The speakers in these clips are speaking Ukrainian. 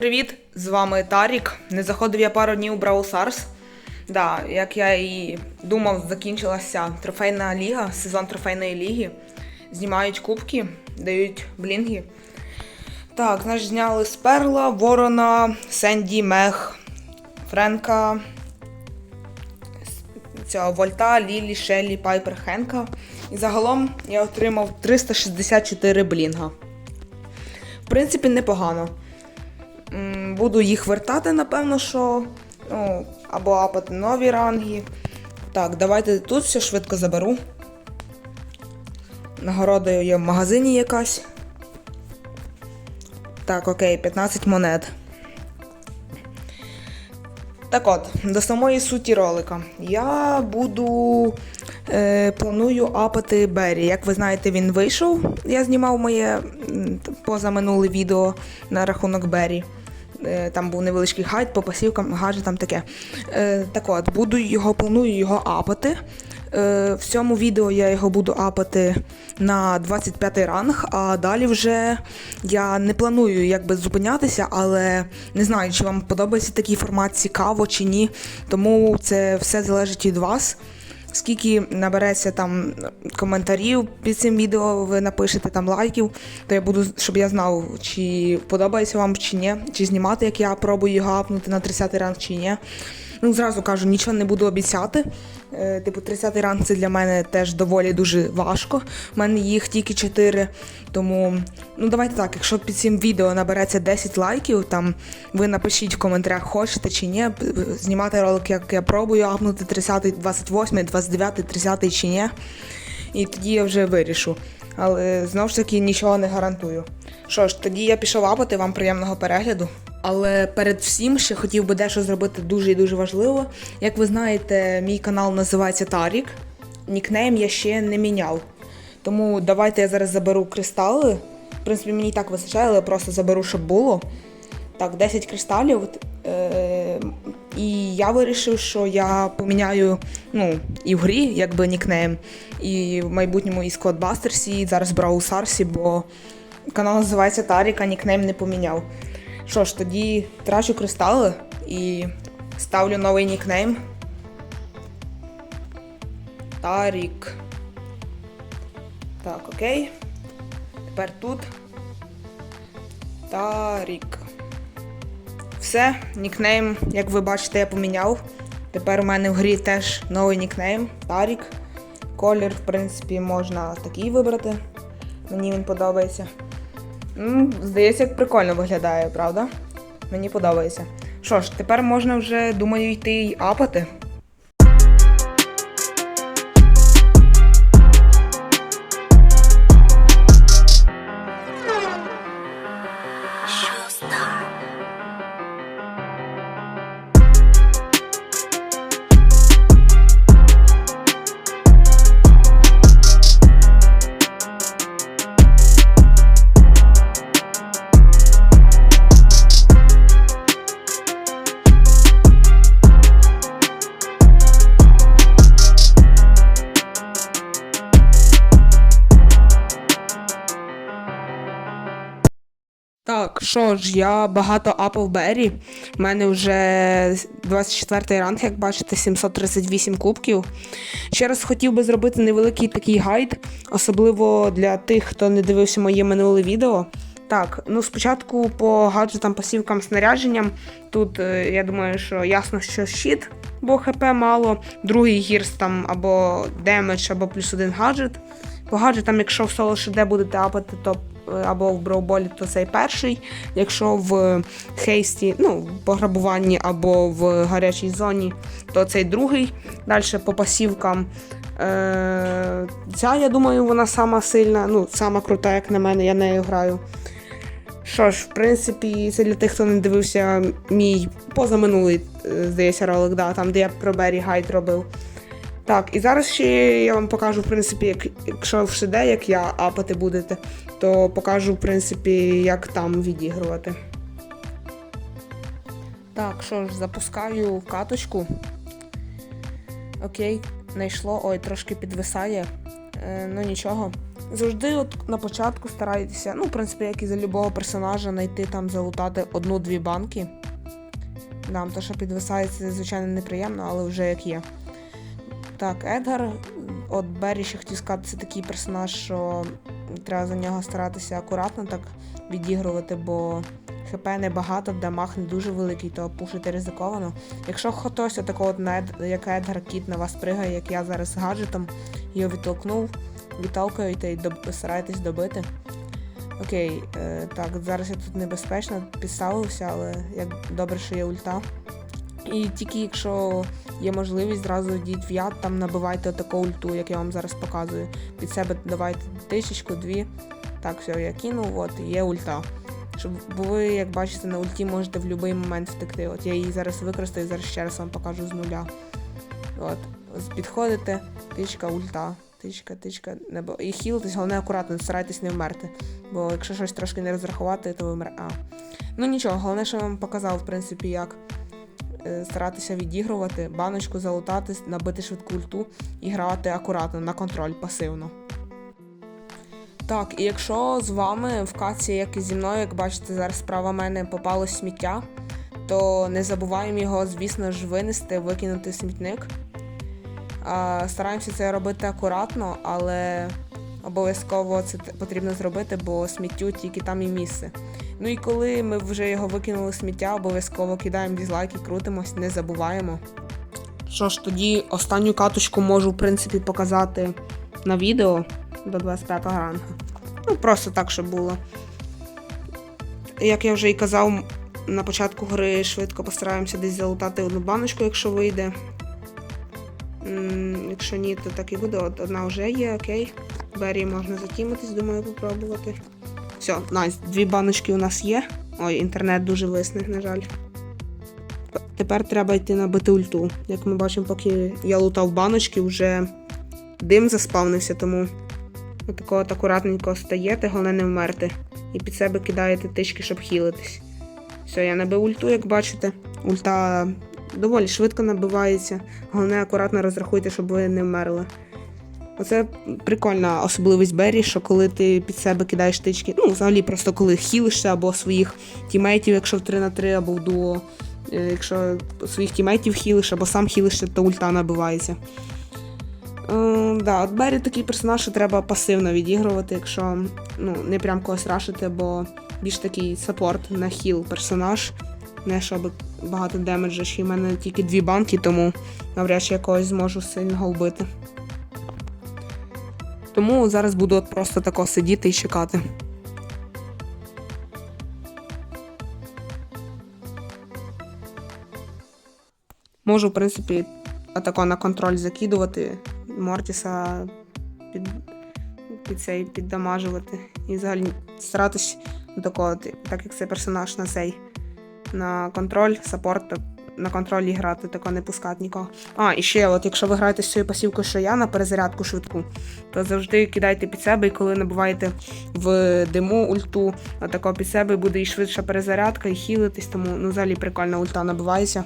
Привіт, з вами Тарік. Не заходив я пару днів у Brawl Stars. Да, як я і думав, закінчилася трофейна ліга, сезон трофейної ліги. Знімають кубки, дають блінги. Так, значить, зняли з Перла, Ворона, Сенді, Мех, Френка, цього Вольта, Лілі, Шеллі, Пайпер, Хенка. І загалом я отримав 364 блінга. В принципі, непогано. Буду їх вертати, напевно, що. Ну, або апати нові ранги. Так, давайте тут все швидко заберу. Нагорода є в магазині якась. Так, окей, 15 монет. Так от, до самої суті ролика. Я буду. Е, планую апати Беррі. Як ви знаєте, він вийшов. Я знімав моє позаминуле відео на рахунок Беррі. Е, Там був невеличкий хайт по пасівкам, гаджетам таке. Е, так от, буду його, планую його апати. Е, в цьому відео я його буду апати на 25 ранг, а далі вже я не планую якби зупинятися, але не знаю, чи вам подобається такий формат цікаво чи ні. Тому це все залежить від вас. Скільки набереться там коментарів під цим відео, ви напишете там лайків, то я буду, щоб я знав, чи подобається вам чи ні, чи знімати, як я пробую гапнути апнути на 30-й ранг чи ні. Ну, зразу кажу, нічого не буду обіцяти. Е, типу, 30-й ранг це для мене теж доволі дуже важко. У мене їх тільки 4. Тому, ну давайте так, якщо під цим відео набереться 10 лайків, там ви напишіть в коментарях, хочете чи ні, знімати ролик, як я пробую апнути 30, 28, 29, 30 чи ні. І тоді я вже вирішу. Але знову ж таки нічого не гарантую. Що ж, тоді я пішов апати, вам приємного перегляду. Але перед всім ще хотів би дещо зробити дуже і дуже важливо. Як ви знаєте, мій канал називається Тарік. Нікнейм я ще не міняв. Тому давайте я зараз заберу кристали. В принципі, мені і так вистачає, але я просто заберу, щоб було. Так, 10 кристалів. Е- і я вирішив, що я поміняю ну, і в грі, якби нікнейм, і в майбутньому і Скотбастерсі, і зараз Брау Сарсі, бо канал називається Тарік, а нікнейм не поміняв. Що ж, тоді трачу кристали і ставлю новий нікнейм. Тарік. Так, окей. Тепер тут. Тарік. Все, нікнейм, як ви бачите, я поміняв. Тепер у мене в грі теж новий нікнейм Тарік. Колір, в принципі, можна такий вибрати. Мені він подобається. Здається, як прикольно виглядає, правда? Мені подобається. Що ж, тепер можна вже, думаю, йти й апати. Що ж, я багато апав Беррі. У мене вже 24 ранг, як бачите, 738 кубків. Ще раз хотів би зробити невеликий такий гайд, особливо для тих, хто не дивився моє минуле відео. Так, ну спочатку по гаджетам, пасівкам, снарядженням. Тут е, я думаю, що ясно, що щит, бо ХП мало. Другий гірс там або демедж, або плюс один гаджет. По гаджетам, якщо в соло ШД будете апати, то або в броуболі, то цей перший. Якщо в хейсті, ну, в пограбуванні або в гарячій зоні, то цей другий. Далі по пасівкам. Е, ця, я думаю, вона сама сильна, ну, сама крута, як на мене, я нею граю. Що ж, в принципі, це для тих, хто не дивився мій позаминулий, е, здається, ролик, да, там, де я про Беррі Гайд робив. Так, і зараз ще я вам покажу, в принципі, як, якщо в ШД, як я апати будете, то покажу, в принципі, як там відігрувати. Так, що ж, запускаю каточку. Окей, знайшло. Ой, трошки підвисає. Е, ну нічого. Завжди от на початку старайтеся, ну, в принципі, як і за любого персонажа, знайти там залутати одну-дві банки. Нам то, що підвисається, звичайно, неприємно, але вже як є. Так, Едгар, от Беррі ще хотів сказати, це такий персонаж, що треба за нього старатися акуратно так відігрувати, бо ХП небагато, дамаг не дуже великий, то пушити ризиковано. Якщо хтось отакого, от, як Едгар Кіт на вас пригає, як я зараз з гаджетом, його відтолкнув, відталкуєте і доб... стараєтесь добити. Окей, е, так, зараз я тут небезпечно підставився, але як добре, що є ульта. І тільки якщо є можливість, зразу йдіть в яд, там набивайте таку ульту, як я вам зараз показую. Під себе давайте тисячку, дві. Так, все, я кинув, от, є ульта. Щоб, ви, як бачите, на ульті можете в будь-який момент втекти. От я її зараз використаю, зараз ще раз вам покажу з нуля. От, підходите, тичка, ульта, тичка, тичка, небо. І хілитесь, головне акуратно, старайтесь не вмерти. Бо якщо щось трошки не розрахувати, то ви вмер. А. Ну нічого, головне, що я вам показав, в принципі, як старатися відігрувати, баночку залутати, набити швидку ульту і грати акуратно на контроль, пасивно. Так, і якщо з вами в каці, як і зі мною, як бачите, зараз справа мене попало сміття, то не забуваємо його, звісно ж, винести, викинути смітник. Стараємося це робити акуратно, але обов'язково це потрібно зробити, бо сміттю тільки там і місце. Ну і коли ми вже його викинули сміття, обов'язково кидаємо дізлайки, крутимось, не забуваємо. Що ж, тоді останню каточку можу, в принципі, показати на відео до 25 ранга. Ну, просто так, щоб було. Як я вже і казав, на початку гри швидко постараємося десь залутати одну баночку, якщо вийде. Якщо ні, то так і буде. Одна вже є, окей. Бері можна затімитись, думаю, попробувати. Все, найс, дві баночки у нас є. Ой, інтернет дуже висне, на жаль. Тепер треба йти набити ульту. Як ми бачимо, поки я лутав баночки, вже дим заспавнився, тому отако от акуратненько стаєте, головне не вмерти. І під себе кидаєте тички, щоб хілитись. Все, я набив ульту, як бачите. Ульта доволі швидко набивається. Головне, акуратно розрахуйте, щоб ви не вмерли. Оце прикольна особливість Беррі, що коли ти під себе кидаєш тички, ну, взагалі, просто коли хілишся або своїх тімейтів, якщо в 3 на 3 або в дуо, е, якщо своїх тімейтів хілиш або сам хілишся, то ульта набивається. Е, да, от Беррі такий персонаж, що треба пасивно відігрувати, якщо ну, не прям когось рашити, бо більш такий саппорт на хіл персонаж. Не щоб багато демеджа, ще в мене тільки дві банки, тому навряд чи я когось зможу сильного вбити. Тому зараз буду от просто тако сидіти і чекати. Можу, в принципі, атако на контроль закидувати, Мортіса під, під цей піддамажувати. І взагалі старатись такого, так як це персонаж на цей на контроль, саппорт, на контролі грати, тако не пускати нікого. А, і ще, от якщо ви граєте з цією пасівкою, що я на перезарядку швидку, то завжди кидайте під себе, і коли набуваєте в диму ульту, отако під себе буде і швидша перезарядка, і хілитись, тому ну, взагалі прикольна ульта набивається.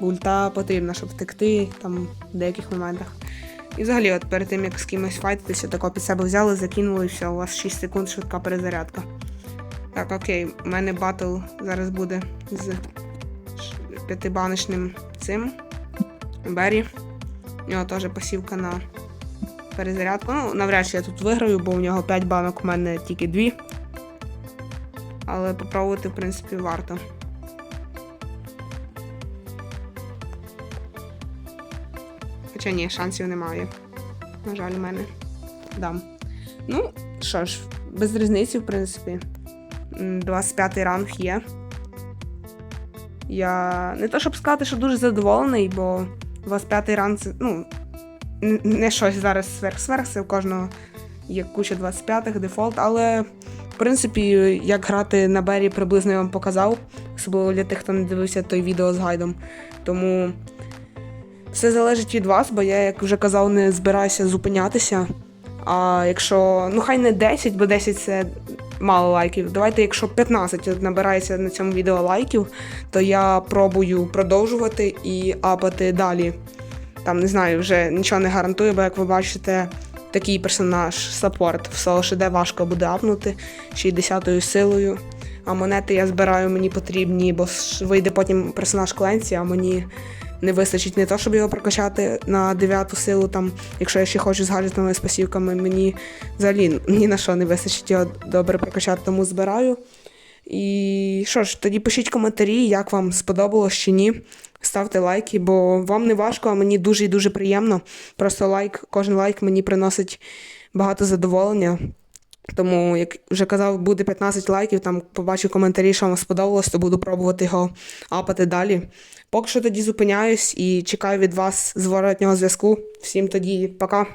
Бо ульта потрібна, щоб втекти там в деяких моментах. І взагалі, от перед тим як з кимось файтитися, тако під себе взяли, закинули, і все, у вас 6 секунд швидка перезарядка. Так, окей, у мене батл зараз буде з п'ятибаночним цим Беррі. У нього теж пасівка на перезарядку. Ну, навряд чи я тут виграю, бо у нього 5 банок, у мене тільки 2. Але попробувати, в принципі, варто. Хоча ні, шансів немає. На жаль, у мене. Дам. Ну, що ж, без різниці, в принципі. М, 25 ранг є. Я не то щоб сказати, що дуже задоволений, бо 25 ранг це, ну, не щось зараз сверх-сверх, це у кожного є куча 25-х, дефолт, але в принципі, як грати на Бері приблизно я вам показав, особливо для тих, хто не дивився той відео з гайдом. Тому все залежить від вас, бо я, як вже казав, не збираюся зупинятися. А якщо, ну хай не 10, бо 10 це мало лайків. Давайте, якщо 15 набирається на цьому відео лайків, то я пробую продовжувати і апати далі. Там не знаю, вже нічого не гарантую, бо як ви бачите, такий персонаж, саппорт. В СОШД важко буде апнути 60-ю силою. А монети я збираю, мені потрібні, бо вийде потім персонаж Кленсі, а мені не вистачить не то, щоб його прокачати на 9 силу, там, якщо я ще хочу з гаджетами і спасівками, мені взагалі ні на що не вистачить його добре прокачати, тому збираю. І що ж, тоді пишіть коментарі, як вам сподобалось чи ні. Ставте лайки, бо вам не важко, а мені дуже і дуже приємно. Просто лайк, кожен лайк мені приносить багато задоволення. Тому, як вже казав, буде 15 лайків, там побачу коментарі, що вам сподобалось, то буду пробувати його апати далі. Поки що тоді зупиняюсь і чекаю від вас зворотнього зв'язку. Всім тоді пока.